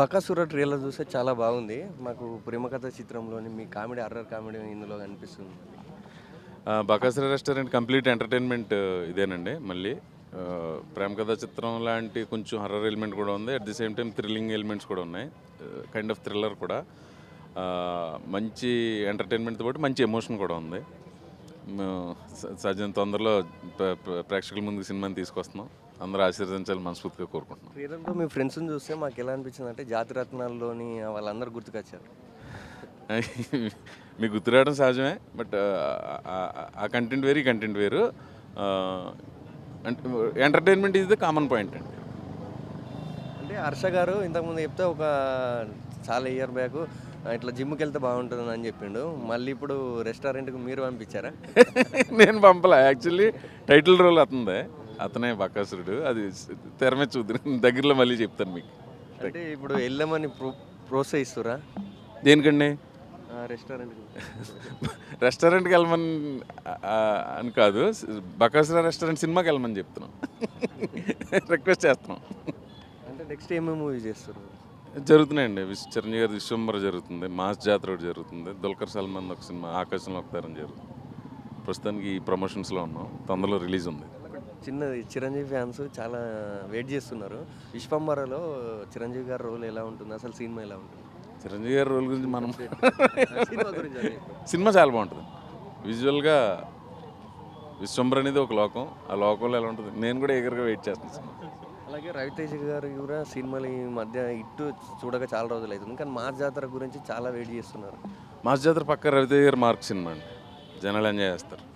Bakasura trailer చూస్తే చాలా బాగుంది. మాకు ప్రేమకథ చిత్రంలోని మీ కామెడీ అర్రర్ కామెడీ ఇందులో కనిపిస్తుంది. బకాసుర రెస్టారెంట్ కంప్లీట్ ఎంటర్టైన్మెంట్ ఇదేనండి మళ్ళీ. ప్రేమ కథ చిత్రం లాంటి కొంచెం హర్రర్ ఎలిమెంట్ కూడా ఉంది. At the same time thrilling elements కూడా ఉన్నాయి. కైండ్ ఆఫ్ థ్రిల్లర్ కూడా. మంచి ఎంటర్టైన్మెంట్తో పాటు మంచి ఎమోషన్ కూడా ఉంది. మేము తొందరలో ప్రేక్షకుల ముందుకు సినిమాని తీసుకొస్తున్నాం. అందరూ ఆశీర్వదించాలని మనస్ఫూర్తిగా కోరుకుంటున్నాం. ట్రైలర్లో మీ ఫ్రెండ్స్ని చూస్తే మాకు ఎలా అనిపించింది అంటే జాతిరత్నాల్లోని వాళ్ళందరూ గుర్తుకొచ్చారు. మీకు గుర్తురావడం సహజమే బట్ ఆ కంటెంట్ వేరు ఈ కంటెంట్ వేరు. అంటే entertainment is the common point అండి. అంటే హర్ష గారు ఇంతకుముందు చెప్తే ఒక చాలా ఇయర్ బ్యాక్ ఇట్లా జిమ్కి వెళ్తే బాగుంటుంది అని చెప్పిండు. మళ్ళీ ఇప్పుడు రెస్టారెంట్కి మీరు పంపించారా? నేను పంపలే. యాక్చువల్లీ టైటిల్ రోల్ అతనిదే. అతనే బకాసురుడు అది తెర మీద చూద్దాం దగ్గరలో మళ్ళీ చెప్తాను మీకు. అంటే ఇప్పుడు వెళ్ళమని ప్రో ప్రోత్సహిస్తురా? దేనికండి? రెస్టారెంట్కి. రెస్టారెంట్కి వెళ్ళమని అని కాదు. బకాసుర రెస్టారెంట్ సినిమాకి వెళ్ళమని చెప్తున్నాం. రిక్వెస్ట్ చేస్తున్నాం. అంటే నెక్స్ట్ ఏమేమి మూవీ చేస్తారు? జరుగుతున్నాయండి. విశ్వ చిరంజీవి గారి విశ్వంబర జరుగుతుంది. మాస్ జాతర ఒకటి జరుగుతుంది. దుల్కర్ సల్మాన్ ఒక సినిమా ఆకాశంలో ఒక తరం జరుగుతుంది. ప్రస్తుతానికి ఈ ప్రమోషన్స్లో ఉన్నాం. తొందరలో రిలీజ్ ఉంది. చిన్నది చిరంజీవి ఫ్యాన్స్ చాలా వెయిట్ చేస్తున్నారు. విశ్వంబరలో చిరంజీవి గారి రోల్ ఎలా ఉంటుంది? అసలు సినిమా ఎలా ఉంటుంది? చిరంజీవి గారి రోల్ గురించి మనం సినిమా గురించి అదే. సినిమా చాలా బాగుంటుంది. విజువల్గా విశ్వంబర్ అనేది ఒక లోకం. ఆ లోకంలో ఎలా ఉంటుంది? నేను కూడా ఎగరగా వెయిట్ చేస్తాను సినిమా. అలాగే రవితేజ గారు కూడా సినిమాలు ఈ మధ్య ఇట్టు చూడక చాలా రోజులు అవుతుంది. కానీ మా జాతర గురించి చాలా వెయిట్ చేస్తున్నారు. మాస్ జాతర పక్క రవితేజ గారి మార్క్ సినిమా అండి. జనాలు ఎంజాయ్ చేస్తారు.